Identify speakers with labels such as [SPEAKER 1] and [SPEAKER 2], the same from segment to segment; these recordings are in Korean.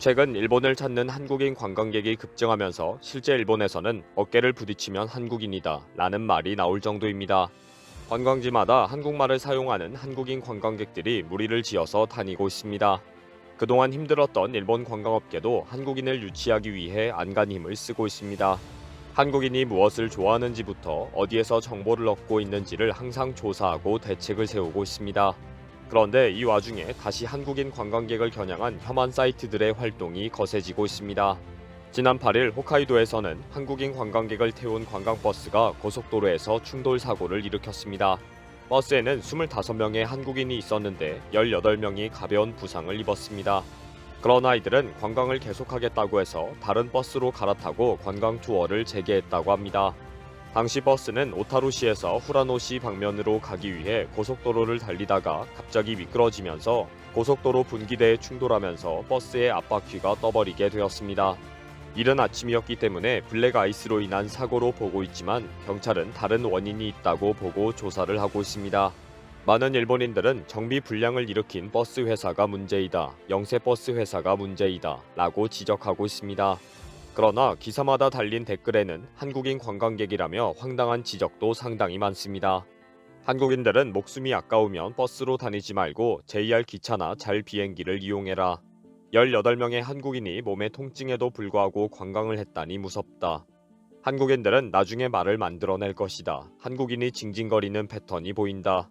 [SPEAKER 1] 최근 일본을 찾는 한국인 관광객이 급증하면서 실제 일본에서는 어깨를 부딪히면 한국인이다 라는 말이 나올 정도입니다. 관광지마다 한국말을 사용하는 한국인 관광객들이 무리를 지어서 다니고 있습니다. 그동안 힘들었던 일본 관광업계도 한국인을 유치하기 위해 안간 힘을 쓰고 있습니다. 한국인이 무엇을 좋아하는지부터 어디에서 정보를 얻고 있는지를 항상 조사하고 대책을 세우고 있습니다. 그런데 이 와중에 다시 한국인 관광객을 겨냥한 혐한 사이트들의 활동이 거세지고 있습니다. 지난 8일 홋카이도에서는 한국인 관광객을 태운 관광버스가 고속도로에서 충돌 사고를 일으켰습니다. 버스에는 25명의 한국인이 있었는데 18명이 가벼운 부상을 입었습니다. 그런 아이들은 관광을 계속하겠다고 해서 다른 버스로 갈아타고 관광 투어를 재개했다고 합니다. 당시 버스는 오타루시에서 후라노시 방면으로 가기 위해 고속도로를 달리다가 갑자기 미끄러지면서 고속도로 분기대에 충돌하면서 버스의 앞바퀴가 떠버리게 되었습니다. 이른 아침이었기 때문에 블랙 아이스로 인한 사고로 보고 있지만 경찰은 다른 원인이 있다고 보고 조사를 하고 있습니다. 많은 일본인들은 정비 불량을 일으킨 버스 회사가 문제이다, 영세 버스 회사가 문제이다 라고 지적하고 있습니다. 그러나 기사마다 달린 댓글에는 한국인 관광객이라며 황당한 지적도 상당히 많습니다. 한국인들은 목숨이 아까우면 버스로 다니지 말고 JR 기차나 잘 비행기를 이용해라. 18명의 한국인이 몸에 통증에도 불구하고 관광을 했다니 무섭다. 한국인들은 나중에 말을 만들어낼 것이다. 한국인이 징징거리는 패턴이 보인다.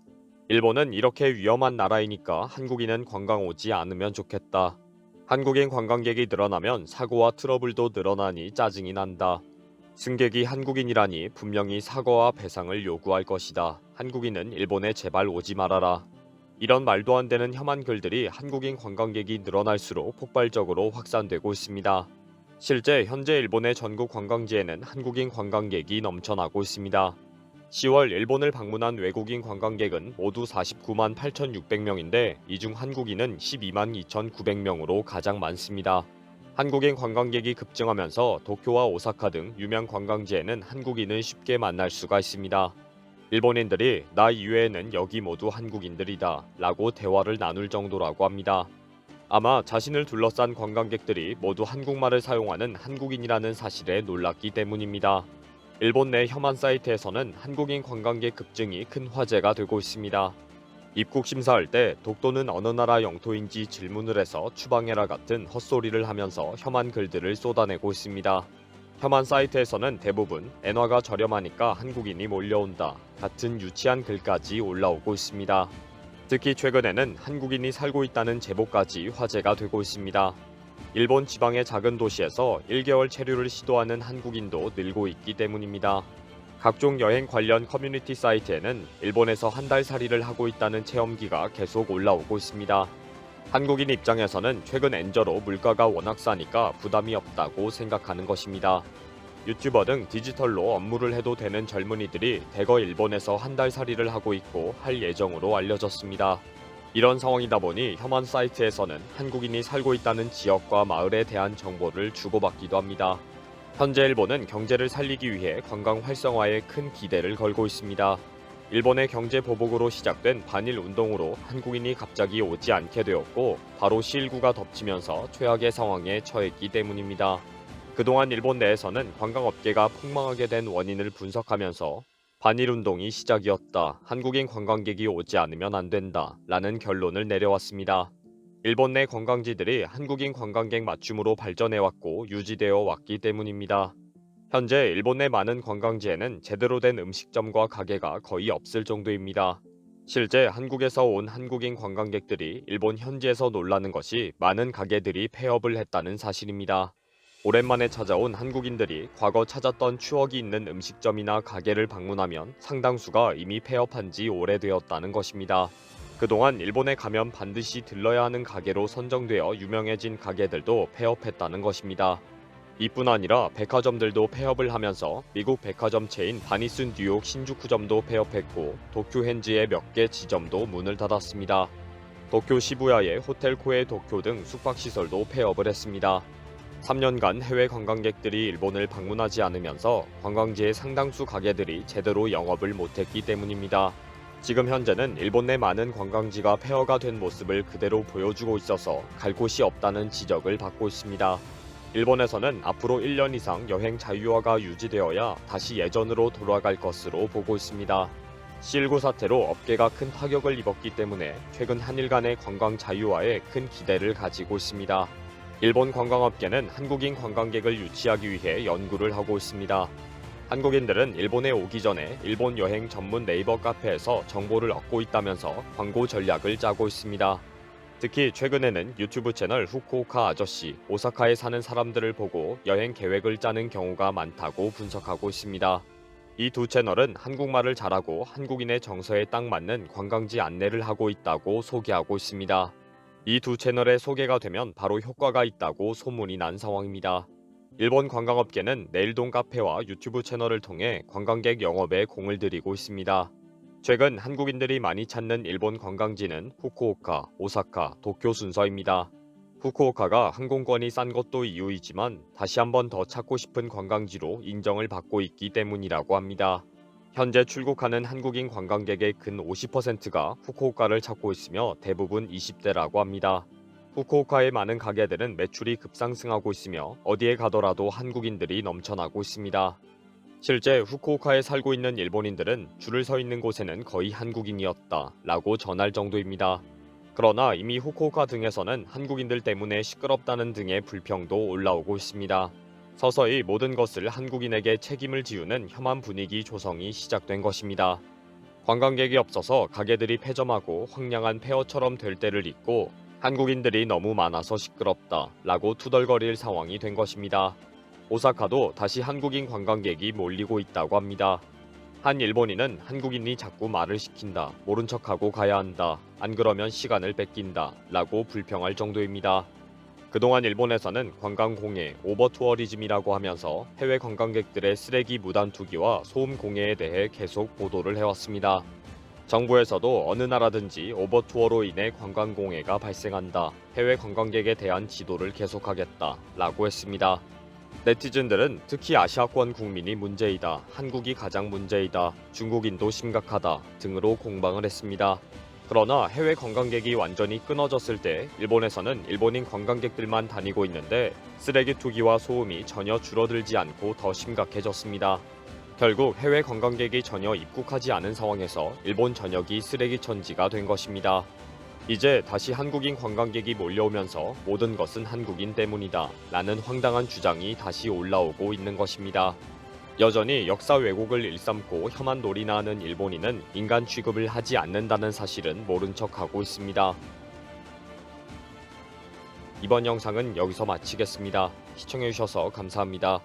[SPEAKER 1] 일본은 이렇게 위험한 나라이니까 한국인은 관광 오지 않으면 좋겠다. 한국인 관광객이 늘어나면 사고와 트러블도 늘어나니 짜증이 난다. 승객이 한국인이라니 분명히 사과와 배상을 요구할 것이다. 한국인은 일본에 제발 오지 말아라. 이런 말도 안 되는 혐한 글들이 한국인 관광객이 늘어날수록 폭발적으로 확산되고 있습니다. 실제 현재 일본의 전국 관광지에는 한국인 관광객이 넘쳐나고 있습니다. 10월 일본을 방문한 외국인 관광객은 모두 49만 8,600명인데 이 중 한국인은 12만 2,900명으로 가장 많습니다. 한국인 관광객이 급증하면서 도쿄와 오사카 등 유명 관광지에는 한국인을 쉽게 만날 수가 있습니다. 일본인들이 나 이외에는 여기 모두 한국인들이다 라고 대화를 나눌 정도라고 합니다. 아마 자신을 둘러싼 관광객들이 모두 한국말을 사용하는 한국인이라는 사실에 놀랐기 때문입니다. 일본 내 혐한 사이트에서는 한국인 관광객 급증이 큰 화제가 되고 있습니다. 입국 심사할 때 독도는 어느 나라 영토인지 질문을 해서 추방해라 같은 헛소리를 하면서 혐한 글들을 쏟아내고 있습니다. 혐한 사이트에서는 대부분 엔화가 저렴하니까 한국인이 몰려온다 같은 유치한 글까지 올라오고 있습니다. 특히 최근에는 한국인이 살고 있다는 제보까지 화제가 되고 있습니다. 일본 지방의 작은 도시에서 1개월 체류를 시도하는 한국인도 늘고 있기 때문입니다. 각종 여행 관련 커뮤니티 사이트에는 일본에서 한 달 살이를 하고 있다는 체험기가 계속 올라오고 있습니다. 한국인 입장에서는 최근 엔저로 물가가 워낙 싸니까 부담이 없다고 생각하는 것입니다. 유튜버 등 디지털로 업무를 해도 되는 젊은이들이 대거 일본에서 한 달 살이를 하고 있고 할 예정으로 알려졌습니다. 이런 상황이다 보니 혐한 사이트에서는 한국인이 살고 있다는 지역과 마을에 대한 정보를 주고받기도 합니다. 현재 일본은 경제를 살리기 위해 관광 활성화에 큰 기대를 걸고 있습니다. 일본의 경제 보복으로 시작된 반일 운동으로 한국인이 갑자기 오지 않게 되었고 바로 시일구가 덮치면서 최악의 상황에 처했기 때문입니다. 그동안 일본 내에서는 관광업계가 폭망하게 된 원인을 분석하면서 반일 운동이 시작이었다. 한국인 관광객이 오지 않으면 안 된다. 라는 결론을 내려왔습니다. 일본 내 관광지들이 한국인 관광객 맞춤으로 발전해왔고 유지되어 왔기 때문입니다. 현재 일본 내 많은 관광지에는 제대로 된 음식점과 가게가 거의 없을 정도입니다. 실제 한국에서 온 한국인 관광객들이 일본 현지에서 놀라는 것이 많은 가게들이 폐업을 했다는 사실입니다. 오랜만에 찾아온 한국인들이 과거 찾았던 추억이 있는 음식점이나 가게를 방문하면 상당수가 이미 폐업한 지 오래되었다는 것입니다. 그동안 일본에 가면 반드시 들러야 하는 가게로 선정되어 유명해진 가게들도 폐업했다는 것입니다. 이뿐 아니라 백화점들도 폐업을 하면서 미국 백화점 체인 바니스 뉴욕 신주쿠점도 폐업했고 도쿄 현지의 몇 개 지점도 문을 닫았습니다. 도쿄 시부야의 호텔 코에 도쿄 등 숙박시설도 폐업을 했습니다. 3년간 해외 관광객들이 일본을 방문하지 않으면서 관광지의 상당수 가게들이 제대로 영업을 못했기 때문입니다. 지금 현재는 일본 내 많은 관광지가 폐허가 된 모습을 그대로 보여주고 있어서 갈 곳이 없다는 지적을 받고 있습니다. 일본에서는 앞으로 1년 이상 여행 자유화가 유지되어야 다시 예전으로 돌아갈 것으로 보고 있습니다. C19 사태로 업계가 큰 타격을 입었기 때문에 최근 한일 간의 관광 자유화에 큰 기대를 가지고 있습니다. 일본 관광업계는 한국인 관광객을 유치하기 위해 연구를 하고 있습니다. 한국인들은 일본에 오기 전에 일본 여행 전문 네이버 카페에서 정보를 얻고 있다면서 광고 전략을 짜고 있습니다. 특히 최근에는 유튜브 채널 후쿠오카 아저씨, 오사카에 사는 사람들을 보고 여행 계획을 짜는 경우가 많다고 분석하고 있습니다. 이 두 채널은 한국말을 잘하고 한국인의 정서에 딱 맞는 관광지 안내를 하고 있다고 소개하고 있습니다. 이 두 채널의 소개가 되면 바로 효과가 있다고 소문이 난 상황입니다. 일본 관광업계는 내일동 카페와 유튜브 채널을 통해 관광객 영업에 공을 들이고 있습니다. 최근 한국인들이 많이 찾는 일본 관광지는 후쿠오카, 오사카, 도쿄 순서입니다. 후쿠오카가 항공권이 싼 것도 이유이지만 다시 한번 더 찾고 싶은 관광지로 인정을 받고 있기 때문이라고 합니다. 현재 출국하는 한국인 관광객의 근 50%가 후쿠오카를 찾고 있으며 대부분 20대라고 합니다. 후쿠오카의 많은 가게들은 매출이 급상승하고 있으며 어디에 가더라도 한국인들이 넘쳐나고 있습니다. 실제 후쿠오카에 살고 있는 일본인들은 줄을 서 있는 곳에는 거의 한국인이었다 라고 전할 정도입니다. 그러나 이미 후쿠오카 등에서는 한국인들 때문에 시끄럽다는 등의 불평도 올라오고 있습니다. 서서히 모든 것을 한국인에게 책임을 지우는 혐한 분위기 조성이 시작된 것입니다. 관광객이 없어서 가게들이 폐점하고 황량한 폐허처럼 될 때를 잊고 한국인들이 너무 많아서 시끄럽다 라고 투덜거릴 상황이 된 것입니다. 오사카도 다시 한국인 관광객이 몰리고 있다고 합니다. 한 일본인은 한국인이 자꾸 말을 시킨다, 모른 척하고 가야 한다, 안 그러면 시간을 뺏긴다 라고 불평할 정도입니다. 그동안 일본에서는 관광공해, 오버투어리즘이라고 하면서 해외 관광객들의 쓰레기 무단 투기와 소음 공해에 대해 계속 보도를 해왔습니다. 정부에서도 어느 나라든지 오버투어로 인해 관광공해가 발생한다. 해외 관광객에 대한 지도를 계속하겠다. 라고 했습니다. 네티즌들은 특히 아시아권 국민이 문제이다. 한국이 가장 문제이다. 중국인도 심각하다. 등으로 공방을 했습니다. 그러나 해외 관광객이 완전히 끊어졌을 때 일본에서는 일본인 관광객들만 다니고 있는데 쓰레기 투기와 소음이 전혀 줄어들지 않고 더 심각해졌습니다. 결국 해외 관광객이 전혀 입국하지 않은 상황에서 일본 전역이 쓰레기 천지가 된 것입니다. 이제 다시 한국인 관광객이 몰려오면서 모든 것은 한국인 때문이다. 라는 황당한 주장이 다시 올라오고 있는 것입니다. 여전히 역사 왜곡을 일삼고 혐한 놀이나 하는 일본인은 인간 취급을 하지 않는다는 사실은 모른 척하고 있습니다. 이번 영상은 여기서 마치겠습니다. 시청해주셔서 감사합니다.